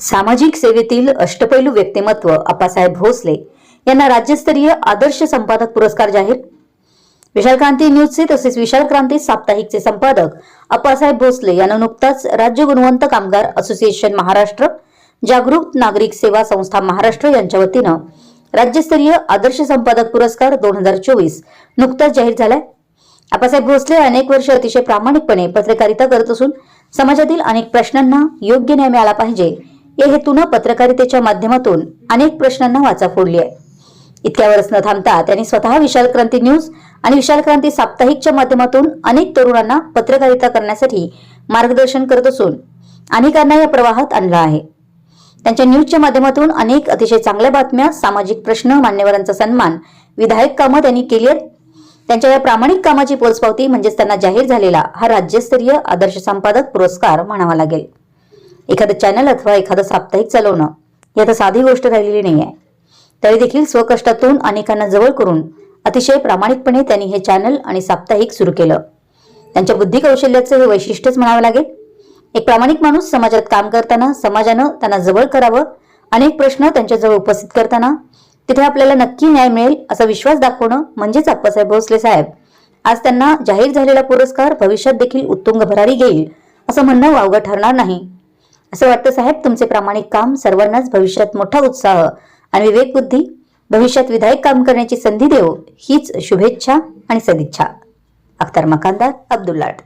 सामाजिक सेवेतील अष्टपैलू व्यक्तिमत्व अप्पासाहेब भोसले यांना राज्यस्तरीय आदर्श संपादक पुरस्कार जाहीर. विशाल क्रांती न्यूजचे तसेच विशाल क्रांती साप्ताहिकचे संपादक अप्पासाहेब भोसले यांना नुकताच राज्य गुणवंत कामगार असोसिएशन महाराष्ट्र जागरूक नागरिक सेवा संस्था महाराष्ट्र यांच्या वतीनं राज्यस्तरीय आदर्श संपादक पुरस्कार दोन हजार चोवीस नुकताच जाहीर झालाय. आप्पासाहेब भोसले अनेक वर्ष अतिशय प्रामाणिकपणे पत्रकारिता करत असून समाजातील अनेक प्रश्नांना योग्य न्याय मिळाला पाहिजे. या हेतूनं पत्रकारितेच्या माध्यमातून अनेक प्रश्नांना वाचा फोडली आहे. इतक्यावरच न थांबता त्यांनी स्वतः विशाल क्रांती न्यूज आणि विशाल क्रांती साप्ताहिकच्या माध्यमातून अनेक तरुणांना पत्रकारिता करण्यासाठी मार्गदर्शन करत असून अनेकांना या प्रवाहात आणलं आहे. त्यांच्या न्यूजच्या माध्यमातून अनेक अतिशय चांगल्या बातम्या सामाजिक प्रश्न मान्यवरांचा सन्मान विधायक कामं त्यांनी केली आहेत. त्यांच्या या प्रामाणिक कामाची पोचपावती म्हणजेच त्यांना जाहीर झालेला हा राज्यस्तरीय आदर्श संपादक पुरस्कार म्हणावा लागेल. एखादं चॅनल अथवा एखादं साप्ताहिक चालवणं ही आता साधी गोष्ट राहिलेली नाही आहे तरी देखील स्वकष्टातून अनेकांना जवळ करून अतिशय प्रामाणिकपणे त्यांनी हे चॅनल आणि साप्ताहिक सुरू केलं. त्यांच्या बुद्धी कौशल्याचं हे वैशिष्ट्यच म्हणावं लागेल. एक प्रामाणिक माणूस समाजात काम करताना समाजानं त्यांना जवळ करावं अनेक प्रश्न त्यांच्याजवळ उपस्थित करताना तिथे आपल्याला नक्की न्याय मिळेल असा विश्वास दाखवणं म्हणजेच आप्पासाहेब भोसले साहेब. आज त्यांना जाहीर झालेला पुरस्कार भविष्यात देखील उत्तुंग भरारी घेईल असं म्हणणं वावगं ठरणार नाही. असं वाटतं साहेब तुमचे प्रामाणिक काम सर्वांनाच भविष्यात मोठा उत्साह आणि विवेक बुद्धी भविष्यात विधायक काम करण्याची संधी देव हीच शुभेच्छा आणि सदिच्छा. अख्तर मकानदार अब्दुल्लाट